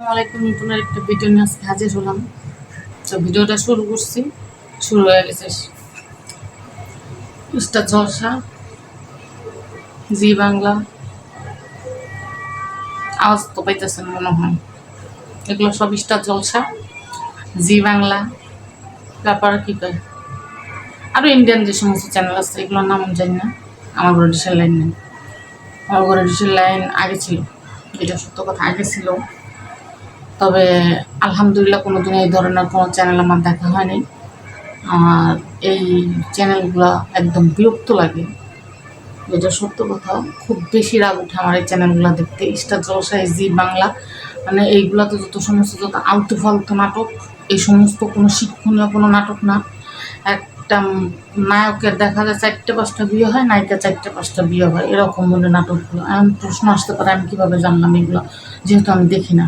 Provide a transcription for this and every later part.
আসসালামাইকুম নতুন একটা ভিডিও নিয়ে আজকে হাজির হলাম। তো ভিডিওটা শুরু করছি। শুরু হয়ে গেছে স্টার জলসা জি বাংলা। আওয়াজ তো পাইতেছেন মনে হয়। এগুলো সব স্টার জলসা জি বাংলা। তারপর কি কয়? আরও ইন্ডিয়ান যে সমস্ত চ্যানেল আছে, এগুলোর নাম জানি না। আমার ঘরে ডিসেল লাইন নেই। আমার ঘরে ডিসেল লাইন আগে ছিল। এটা সত্য কথা, আগে ছিল। তবে আলহামদুলিল্লাহ কোনো দিন এই ধরনের কোনো চ্যানেল আমার দেখা হয়নি। আর এই চ্যানেলগুলো একদম বিরক্ত লাগে। যেটা সত্য কথা, খুব বেশি রাগ উঠে আমার এই চ্যানেলগুলো দেখতে। স্টার জলসা জি বাংলা মানে এইগুলোতে যত সমস্ত, যত আলতু ফালতু নাটক, এই সমস্ত কোনো শিক্ষণীয় কোনো নাটক না। একটা নায়কের দেখা যায় চারটে, পাঁচটা বিয়ে হয়, নায়িকা চারটে, পাঁচটা বিয়ে হয়। এরকম বলে নাটকগুলো। এমন প্রশ্ন আসতে পারে, আমি কীভাবে জানলাম এগুলো? যেহেতু আমি দেখি না।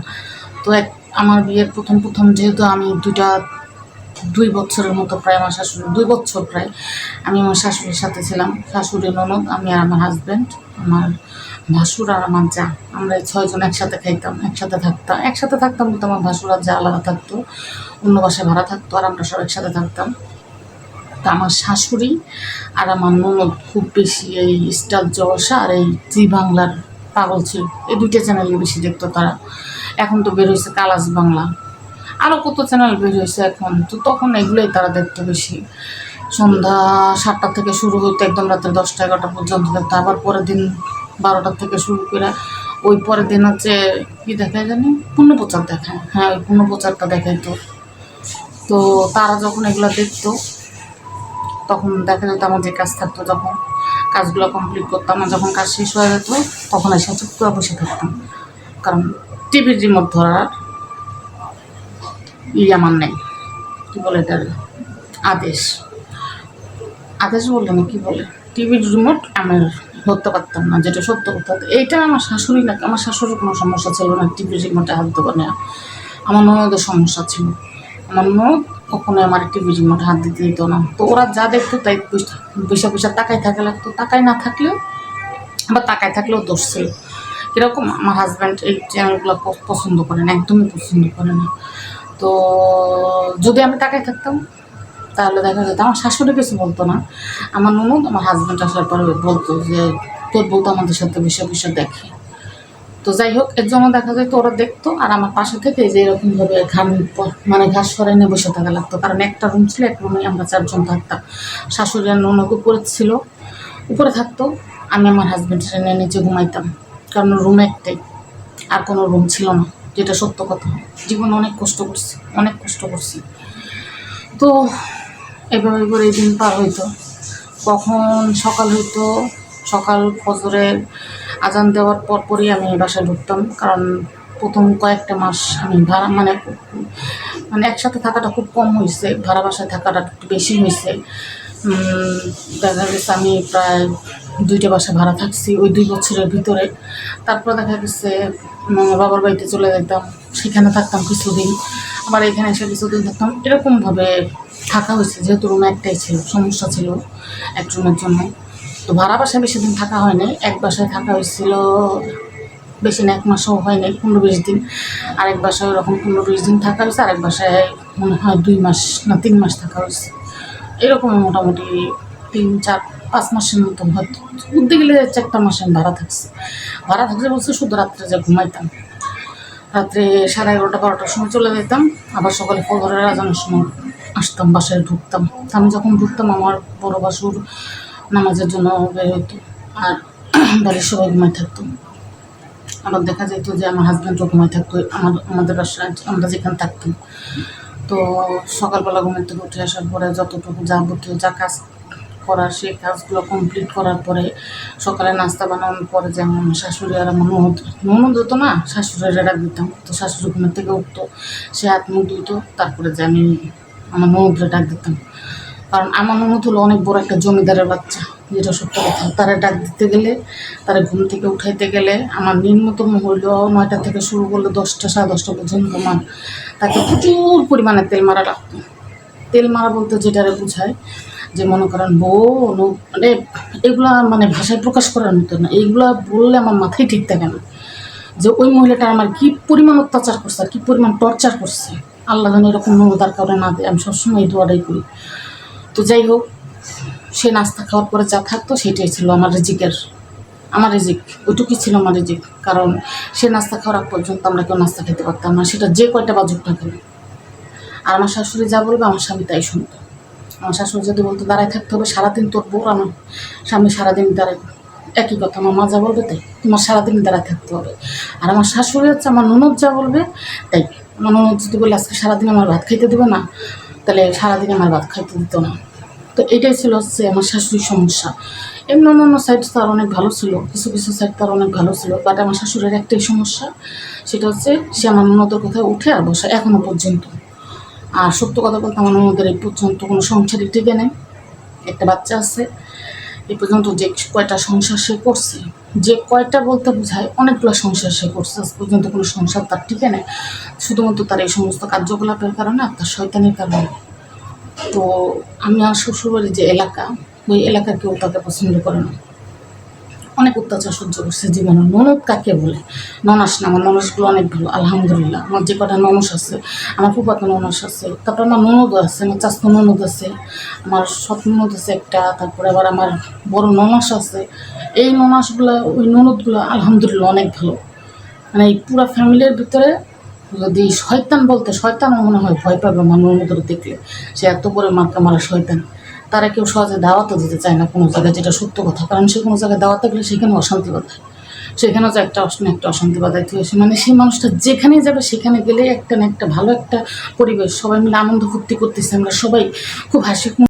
তো এক, আমার বিয়ের প্রথম প্রথম যেহেতু আমি দুইটা, দুই বছরের মতো প্রায় আমার শাশুড়ি, দুই বছর প্রায় আমি আমার শাশুড়ির সাথে ছিলাম। শাশুড়ি ননদ, আমি আর আমার হাজব্যান্ড আমার ভাসুর আর আমার যা। আমরা ছয়জন একসাথে খাইতাম, একসাথে থাকতাম। একসাথে থাকতাম বলতে আমার ভাসুর আর যা আলাদা থাকতো, অন্য বাসায় ভাড়া থাকতো আর আমরা সব একসাথে থাকতাম। তা আমার শাশুড়ি আর আমার ননদ খুব বেশি এই স্টার জলসা আর এই জি বাংলার পাগল ছিল। এই দুইটা চ্যানেলই বেশি দেখতো তারা। এখন তো বের হয়েছে কালাস বাংলা। আরও কত চ্যানেল বের হয়েছে এখন? তো তখন এগুলোই তারা দেখতো বেশি। সন্ধ্যা সাতটা থেকে শুরু হইতো, একদম রাত্রে দশটা এগারোটা পর্যন্ত দেখতো। আবার পরের দিন বারোটার থেকে শুরু করে ওই পরের দিন হচ্ছে কী দেখায় জানি? পূর্ণপ্রচার দেখায়। হ্যাঁ ওই পূর্ণপ্রচারটা দেখাইতো তো। তারা যখন এগুলো দেখতো, তখন দেখা যেত আমার যে কাজ থাকতো যখন। কাজগুলো কমপ্লিট করতাম আর যখন কাজ শেষ হয়ে যেত, তখন এসে চুপ বসে থাকতাম। কারণ টিভির রিমোট ধরার ই আমার নেই, কী বলে এটার? আদেশ। আদেশ বললে না কি বলে? টিভির রিমোট আমি ধরতে পারতাম না, যেটা সত্য কথা। এইটা আমার শাশুড়ি না, আমার শাশুড়ির কোনো সমস্যা ছিল না, টিভির রিমোটে হাত দেবো না। আমার ননদের সমস্যা ছিল। আমার ননদ কখনোই আমার টিভির রিমোটে হাত দিতে দিত না। তো ওরা যা দেখতো তাই পয়সা পয়সা তাকায় থাকে লাগতো। তাকায় না থাকলেও বা তাকায় থাকলেও দোষ ছিল। কীরকম আমার হাজব্যান্ড এই চ্যানেলগুলো পছন্দ করে না একদমই পছন্দ করে না। তো যদি আমি তাকায় থাকতাম, তাহলে দেখা যেত। আমার শাশুড়ি কিছু বলতো না। আমার ননদ, আমার হাজব্যান্ড আসার পরে বলতো যে, তোর বলতো আমাদের সাথে বিষয় বিষয় দেখে। তো যাই হোক, এর জন্য দেখা যায় তো ওরা দেখতো আর আমার পাশে থেকে যে এরকমভাবে ঘাম মানে ঘাস সরাই নিয়ে বসে থাকা লাগতো। কারণ একটা রুম ছিল, এক রুমে আমরা চারজন থাকতাম। শাশুড়ি আর ননদ উপরে ছিল, উপরে থাকতো। আমি আমার হাজব্যান্ডের নিয়ে নিচে ঘুমাইতাম। কারণ রুম একটাই, আর কোনো রুম ছিল না, যেটা সত্য কথা। জীবনে অনেক কষ্ট করছি, অনেক কষ্ট করছি। তো এভাবে করে এই দিন পার হইতো। কখন সকাল হইতো সকাল ফজরের আজান দেওয়ার পরপরই আমি বাসায় ঢুকতাম, কারণ প্রথম কয়েকটা মাস আমি ভাড়া মানে মানে একসাথে থাকাটা খুব কম হয়েছে ভাড়া বাসায় থাকাটা একটু বেশি হয়েছে দেখা গেছে আমি প্রায় দুইটা বাসা ভাড়া থাকছি ওই দুই বছরের ভিতরে। তারপর দেখা গেছে বাবার বাড়িতে চলে যেতাম, সেখানে থাকতাম কিছুদিন, আবার এখানে এসে কিছুদিন থাকতাম। এরকমভাবে থাকা হয়েছে, যেহেতু রুম একটাই ছিল, সমস্যা ছিল, এক রুমের জন্য। তো ভাড়া বাসায় বেশি দিন থাকা হয়নি এক বাসায় থাকা হয়েছিল বেশি না, এক মাসও হয়নি পনেরো বিশ দিন। আরেক বাসায় ওরকম পনেরো বিশ দিন থাকা হয়েছে, আরেক বাসায় মনে হয় দুই মাস না, তিন মাস থাকা হয়েছে। এরকম মোটামুটি তিন, চার, পাঁচ মাসের মতন হয়তো। উঠতে গেলে চারটা মাস আমি ভাড়া থাকছি। ভাড়া থাকলে বলছে শুধু রাত্রে যে ঘুমাইতাম। রাত্রে সাড়ে এগারোটা, বারোটার সময় চলে যেতাম আবার সকালে ফজরের আজানের সময় আসতাম, বাসায় ঢুকতাম। আমি যখন ঢুকতাম, আমার বড় বাসুর নামাজের জন্য বের হতো আর বাড়ির সবাই ঘুমায় থাকতো। আবার দেখা যেত যে আমার হাজব্যান্ডও ঘুমাই থাকতো। আমার, আমাদের বাসায় আমরা যেখানে থাকতাম। তো সকালবেলা ঘুমের থেকে উঠে আসার পরে যতটুকু যাবতীয় যা কাজ করার সেই কাজগুলো কমপ্লিট করার পরে সকালে নাস্তা বানানোর পরে যেমন শাশুড়ি আর আমার ননদ ননদ হতো না, শাশুড়িরা ডাক দিতাম। তো শাশুড়ি ঘুমের থেকে উঠতো, সে হাত মুখ দিত তারপরে যে আমি আমার ননদরে ডাক দিতাম। কারণ আমার ননদ হলো অনেক বড় একটা জমিদারের বাচ্চা, যেটা সত্য কথা। তারা ডাক দিতে গেলে, তারা ঘুম থেকে উঠাইতে গেলে আমার নিম্নতম হইল নয়টা থেকে শুরু করলে দশটা, সাড়ে দশটা পর্যন্ত আমার তাকে প্রচুর পরিমাণে তেল মারা লাগতো। তেল মারা বলতে যেটারে বোঝায় যে মনে করেন বউ মানে এগুলা মানে ভাষায় প্রকাশ করার মতো না। এইগুলা বললে আমার মাথায় ঠিক থাকে না। যে ওই মহিলাটা আমার কি পরিমাণ অত্যাচার করছে, আর কি পরিমাণ টর্চার করছে। আল্লাহ যেন এরকম নমদার কাউরে না দেয়। আমি সবসময় এই দোয়াটাই করি। তো যাই হোক, সে নাস্তা খাওয়ার পরে যা থাকতো সেটাই ছিল আমার রিজিকের, আমার রিজিক, ওইটুকুই ছিল আমার রিজিক। কারণ সে নাস্তা খাওয়ার আগ পর্যন্ত আমরা কেউ নাস্তা খেতে পারতাম না, সেটা যে কয়টা বাজুক না কেন। আর আমার শাশুড়ি যা বলবে আমার স্বামী তাই শুনতো আমার শাশুড়ি যদি বলতো, দাঁড়ায় থাকতে হবে, সারাদিন তোর বউ আমার স্বামী সারাদিন দাঁড়ায়, একই কথা আমার মা যা বলবে তাই, তোমার সারাদিন দাঁড়ায় থাকতে হবে। আর আমার শাশুড়ি হচ্ছে আমার ননদ যা বলবে তাই। আমার ননদ যদি বলে, আজকে সারাদিন আমার ভাত খাইতে দেবে না তাহলে সারাদিন আমার ভাত খাইতে দিত না। তো এটাই ছিল হচ্ছে আমার শাশুড়ির সমস্যা। এমনি অন্য সাইড তার অনেক ভালো ছিল, কিছু কিছু সাইড তার অনেক ভালো ছিল বাট আমার শাশুড়ির একটাই সমস্যা, সেটা হচ্ছে সে আমার ননদের কথায় উঠে আর বসে এখনও পর্যন্ত। আর সত্য কথা বলতে আমার ননদের এই পর্যন্ত কোনো সংসারই টিকে নেই। একটা বাচ্চা আছে, এই পর্যন্ত যে কয়টা সংসার সে করছে যে কয়টা বলতে বোঝায়, অনেকগুলো সংসার সে করছে। আজ পর্যন্ত কোনো সংসার তার টিকে নেই। শুধুমাত্র তার এই সমস্ত কার্যকলাপের কারণে আর তার শয়তানের কারণে। তো আমি আর শ্বশুরবাড়ির যে এলাকা, ওই এলাকার কেউ তাকে পছন্দ করে না। অনেক অত্যাচার সহ্য করছে জীবনে। ননদ কাকে বলে? ননাস না, আমার ননাসগুলো অনেক ভালো, আলহামদুলিল্লাহ। আমার যে কটা ননস আছে, আমার ফুপাতো ননাস আছে, তারপর আমার ননদ আছে, আমার চাস্ত ননদ আছে, আমার সৎ ননদ আছে একটা, তারপরে আবার আমার বড় ননাস আছে। এই ননাসগুলো, ওই ননদগুলো আলহামদুলিল্লাহ অনেক ভালো। মানে এই পুরো ফ্যামিলির ভিতরে যদি শয়তান বলতে শয়তান মনে হয় ভয় পাবে আমার ননদের দেখলে। সে এত বড় মার্কা মারা শয়তান। তারা কেউ সহজে দাওয়াতও দিতে চায় না কোনো জায়গায়, যেটা সত্য কথা। কারণ সে কোনো জায়গায় দাওয়াতে গেলে সেখানে অশান্তি বাধায়। সেখানেও যে একটা অশান্তি একটা অশান্তি বাধাইতে হয়েছে মানে সেই মানুষটা যেখানেই যাবে, সেখানে গেলে একটা না একটা ভালো একটা পরিবেশ। সবাই মিলে আনন্দ ফুর্তি করতেছে। আমরা সবাই খুব হাসি